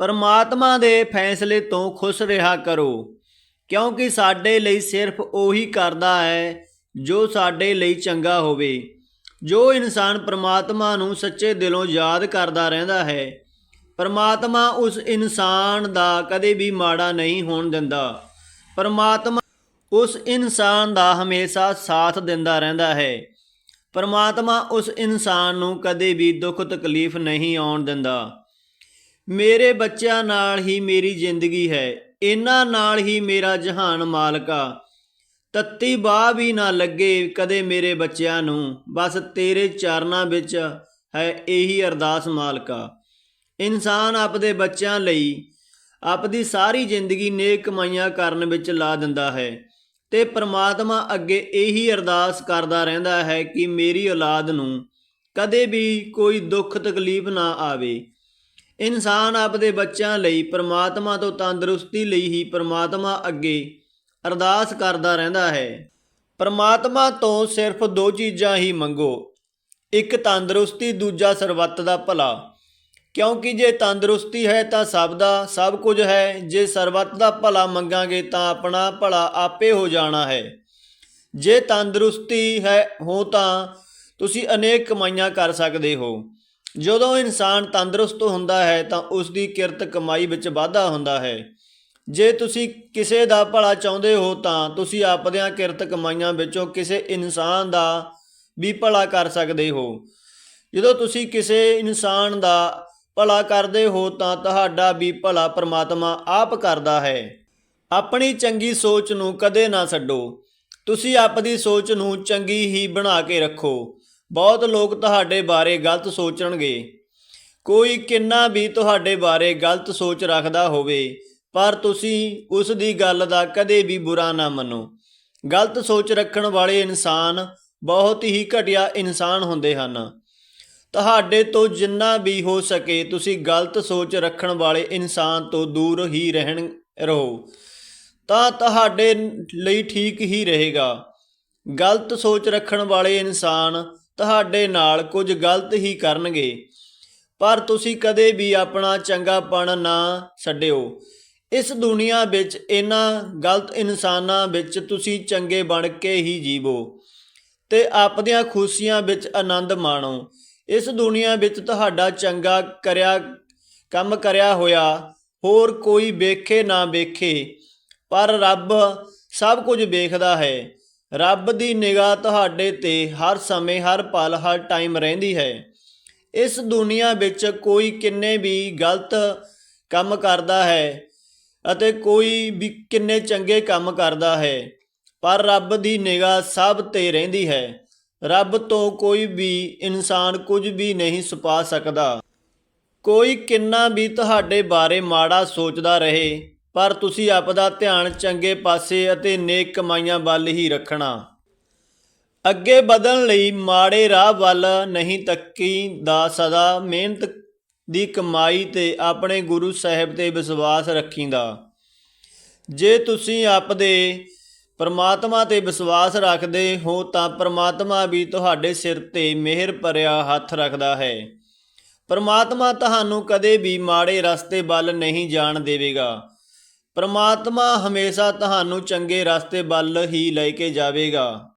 ਪਰਮਾਤਮਾ ਦੇ ਫੈਸਲੇ ਤੋਂ ਖੁਸ਼ ਰਿਹਾ ਕਰੋ, ਕਿਉਂਕਿ ਸਾਡੇ ਲਈ ਸਿਰਫ ਉਹੀ ਕਰਦਾ ਹੈ ਜੋ ਸਾਡੇ ਲਈ ਚੰਗਾ ਹੋਵੇ। ਜੋ ਇਨਸਾਨ ਪਰਮਾਤਮਾ ਨੂੰ ਸੱਚੇ ਦਿਲੋਂ ਯਾਦ ਕਰਦਾ ਰਹਿੰਦਾ ਹੈ, ਪਰਮਾਤਮਾ ਉਸ ਇਨਸਾਨ ਦਾ ਕਦੇ ਵੀ ਮਾੜਾ ਨਹੀਂ ਹੋਣ ਦਿੰਦਾ। ਪਰਮਾਤਮਾ ਉਸ ਇਨਸਾਨ ਦਾ ਹਮੇਸ਼ਾ ਸਾਥ ਦਿੰਦਾ ਰਹਿੰਦਾ ਹੈ। ਪਰਮਾਤਮਾ ਉਸ ਇਨਸਾਨ ਨੂੰ ਕਦੇ ਵੀ ਦੁੱਖ ਤਕਲੀਫ ਨਹੀਂ ਆਉਣ ਦਿੰਦਾ। ਮੇਰੇ ਬੱਚਿਆਂ ਨਾਲ ਹੀ ਮੇਰੀ ਜ਼ਿੰਦਗੀ ਹੈ। ਇਹਨਾਂ ਨਾਲ ਹੀ ਮੇਰਾ ਜਹਾਨ ਮਾਲਕਾ ਤੱਤੀ ਬਾਹ ਵੀ ਨਾ ਲੱਗੇ ਕਦੇ ਮੇਰੇ ਬੱਚਿਆਂ ਨੂੰ। ਬਸ ਤੇਰੇ ਚਰਨਾਂ ਵਿੱਚ ਹੈ ਇਹੀ ਅਰਦਾਸ ਮਾਲਕਾ ਇਨਸਾਨ ਆਪਦੇ ਬੱਚਿਆਂ ਲਈ ਆਪਦੀ ਸਾਰੀ ਜ਼ਿੰਦਗੀ ਨੇਕ ਕਮਾਈਆਂ ਕਰਨ ਵਿੱਚ ਲਾ ਦਿੰਦਾ ਹੈ ਤੇ ਪ੍ਰਮਾਤਮਾ ਅੱਗੇ ਇਹੀ ਅਰਦਾਸ ਕਰਦਾ ਰਹਿੰਦਾ ਹੈ ਕਿ ਮੇਰੀ ਔਲਾਦ ਨੂੰ ਕਦੇ ਵੀ ਕੋਈ ਦੁੱਖ ਤਕਲੀਫ ਨਾ ਆਵੇ। ਇਨਸਾਨ ਆਪਦੇ ਬੱਚਿਆਂ ਲਈ ਪ੍ਰਮਾਤਮਾ ਤੋਂ ਤੰਦਰੁਸਤੀ ਲਈ ਹੀ ਪ੍ਰਮਾਤਮਾ ਅੱਗੇ ਅਰਦਾਸ ਕਰਦਾ ਰਹਿੰਦਾ ਹੈ। ਪ੍ਰਮਾਤਮਾ ਤੋਂ ਸਿਰਫ ਦੋ ਚੀਜ਼ਾਂ ਹੀ ਮੰਗੋ। ਇੱਕ ਤੰਦਰੁਸਤੀ, ਦੂਜਾ ਸਰਬੱਤ ਦਾ ਭਲਾ। ਕਿਉਂਕਿ ਜੇ ਤੰਦਰੁਸਤੀ ਹੈ ਤਾਂ ਸਭ ਦਾ ਸਭ ਕੁਝ ਹੈ। ਜੇ ਸਰਬੱਤ ਦਾ ਭਲਾ ਮੰਗਾਂਗੇ ਤਾਂ ਆਪਣਾ ਭਲਾ ਆਪੇ ਹੋ ਜਾਣਾ ਹੈ। ਜੇ ਤੰਦਰੁਸਤੀ ਹੈ ਹੋ ਤਾਂ ਤੁਸੀਂ ਅਨੇਕ ਕਮਾਈਆਂ ਕਰ ਸਕਦੇ ਹੋ। ਜਦੋਂ ਇਨਸਾਨ ਤੰਦਰੁਸਤ ਹੁੰਦਾ ਹੈ ਤਾਂ ਉਸ ਦੀ ਕਿਰਤ ਕਮਾਈ ਵਿੱਚ ਵਾਧਾ ਹੁੰਦਾ ਹੈ। ਜੇ ਤੁਸੀਂ ਕਿਸੇ ਦਾ ਭਲਾ ਚਾਹੁੰਦੇ ਹੋ ਤਾਂ ਤੁਸੀਂ ਆਪਦਿਆਂ ਕਿਰਤ ਕਮਾਈਆਂ ਵਿੱਚੋਂ ਕਿਸੇ ਇਨਸਾਨ ਦਾ ਵੀ ਭਲਾ ਕਰ ਸਕਦੇ ਹੋ। ਜਦੋਂ ਤੁਸੀਂ ਕਿਸੇ ਇਨਸਾਨ ਦਾ ਭਲਾ ਕਰਦੇ ਹੋ ਤਾਂ ਤੁਹਾਡਾ ਵੀ ਭਲਾ ਪਰਮਾਤਮਾ ਆਪ ਕਰਦਾ ਹੈ। ਆਪਣੀ ਚੰਗੀ ਸੋਚ ਨੂੰ ਕਦੇ ਨਾ ਛੱਡੋ। ਤੁਸੀਂ ਆਪਦੀ ਸੋਚ ਨੂੰ ਚੰਗੀ ਹੀ ਬਣਾ ਕੇ ਰੱਖੋ। ਬਹੁਤ ਲੋਕ ਤੁਹਾਡੇ ਬਾਰੇ ਗਲਤ ਸੋਚਣਗੇ। ਕੋਈ ਕਿੰਨਾ ਵੀ ਤੁਹਾਡੇ ਬਾਰੇ ਗਲਤ ਸੋਚ ਰੱਖਦਾ ਹੋਵੇ, ਪਰ ਤੁਸੀਂ ਉਸ ਦੀ ਗੱਲ ਦਾ ਕਦੇ ਵੀ ਬੁਰਾ ਨਾ ਮੰਨੋ। ਗਲਤ ਸੋਚ ਰੱਖਣ ਵਾਲੇ ਇਨਸਾਨ ਬਹੁਤ ਹੀ ਘਟੀਆ ਇਨਸਾਨ ਹੁੰਦੇ ਹਨ। ਤੁਹਾਡੇ ਤੋਂ ਜਿੰਨਾ ਵੀ ਹੋ ਸਕੇ ਤੁਸੀਂ ਗਲਤ ਸੋਚ ਰੱਖਣ ਵਾਲੇ ਇਨਸਾਨ ਤੋਂ ਦੂਰ ਹੀ ਰਹਿਣ, ਰਹੋ। ਤਾਂ ਤੁਹਾਡੇ ਲਈ ਠੀਕ ਹੀ ਰਹੇਗਾ। ਗਲਤ ਸੋਚ ਰੱਖਣ ਵਾਲੇ ਇਨਸਾਨ ਤੁਹਾਡੇ ਨਾਲ ਕੁਝ ਗਲਤ ਹੀ ਕਰਨਗੇ। ਪਰ ਤੁਸੀਂ ਕਦੇ ਵੀ ਆਪਣਾ ਚੰਗਾਪਣ ਨਾ ਛੱਡਿਓ। ਇਸ ਦੁਨੀਆ ਵਿੱਚ ਇਹਨਾਂ ਗਲਤ ਇਨਸਾਨਾਂ ਵਿੱਚ ਤੁਸੀਂ ਚੰਗੇ ਬਣ ਕੇ ਹੀ ਜੀਵੋ ਤੇ ਆਪਣੀਆਂ ਖੁਸ਼ੀਆਂ ਵਿੱਚ ਆਨੰਦ ਮਾਣੋ। ਇਸ ਦੁਨੀਆ ਵਿੱਚ ਤੁਹਾਡਾ ਚੰਗਾ ਕਰਿਆ, ਕੰਮ ਕਰਿਆ ਹੋਇਆ ਹੋਰ ਕੋਈ ਵੇਖੇ ਨਾ ਵੇਖੇ, ਪਰ ਰੱਬ ਸਭ ਕੁਝ ਵੇਖਦਾ ਹੈ। ਰੱਬ ਦੀ ਨਿਗਾਹ ਤੁਹਾਡੇ ਤੇ ਹਰ ਸਮੇਂ, ਹਰ ਪਲ, ਹਰ ਟਾਈਮ ਰਹਿੰਦੀ ਹੈ। ਇਸ ਦੁਨੀਆ ਵਿੱਚ ਕੋਈ ਕਿੰਨੇ ਵੀ ਗਲਤ ਕੰਮ ਕਰਦਾ ਹੈ ਅਤੇ ਕੋਈ ਵੀ ਕਿੰਨੇ ਚੰਗੇ ਕੰਮ ਕਰਦਾ ਹੈ, ਪਰ ਰੱਬ ਦੀ ਨਿਗਾਹ ਸਭ ਤੇ ਰਹਿੰਦੀ ਹੈ। ਰੱਬ ਤੋਂ ਕੋਈ ਵੀ ਇਨਸਾਨ ਕੁਝ ਵੀ ਨਹੀਂ ਛੁਪਾ ਸਕਦਾ। ਕੋਈ ਕਿੰਨਾ ਵੀ ਤੁਹਾਡੇ ਬਾਰੇ ਮਾੜਾ ਸੋਚਦਾ ਰਹੇ ਪਰ ਤੁਸੀਂ ਆਪਦਾ ਧਿਆਨ ਚੰਗੇ ਪਾਸੇ ਅਤੇ ਨੇਕ ਕਮਾਈਆਂ ਵੱਲ ਹੀ ਰੱਖਣਾ। ਅੱਗੇ ਵਧਣ ਲਈ ਮਾੜੇ ਰਾਹ ਵੱਲ ਨਹੀਂ ਤੱਕੀ ਦਾ ਸਦਾ। ਮਿਹਨਤ ਦੀ ਕਮਾਈ ਤੇ ਆਪਣੇ ਗੁਰੂ ਸਾਹਿਬ ਤੇ ਵਿਸ਼ਵਾਸ ਰੱਖੀਂਦਾ। ਜੇ ਤੁਸੀਂ ਆਪਦੇ ਪਰਮਾਤਮਾ ਤੇ ਵਿਸ਼ਵਾਸ ਰੱਖਦੇ ਹੋ ਤਾਂ ਪਰਮਾਤਮਾ ਵੀ ਤੁਹਾਡੇ ਸਿਰ ਤੇ ਮਿਹਰ ਭਰਿਆ ਹੱਥ ਰੱਖਦਾ ਹੈ। ਪਰਮਾਤਮਾ ਤੁਹਾਨੂੰ ਕਦੇ ਵੀ ਮਾੜੇ ਰਸਤੇ ਵੱਲ ਨਹੀਂ ਜਾਣ ਦੇਵੇਗਾ। ਪਰਮਾਤਮਾ ਹਮੇਸ਼ਾ ਤੁਹਾਨੂੰ ਚੰਗੇ ਰਸਤੇ ਵੱਲ ਹੀ ਲੈ ਕੇ ਜਾਵੇਗਾ।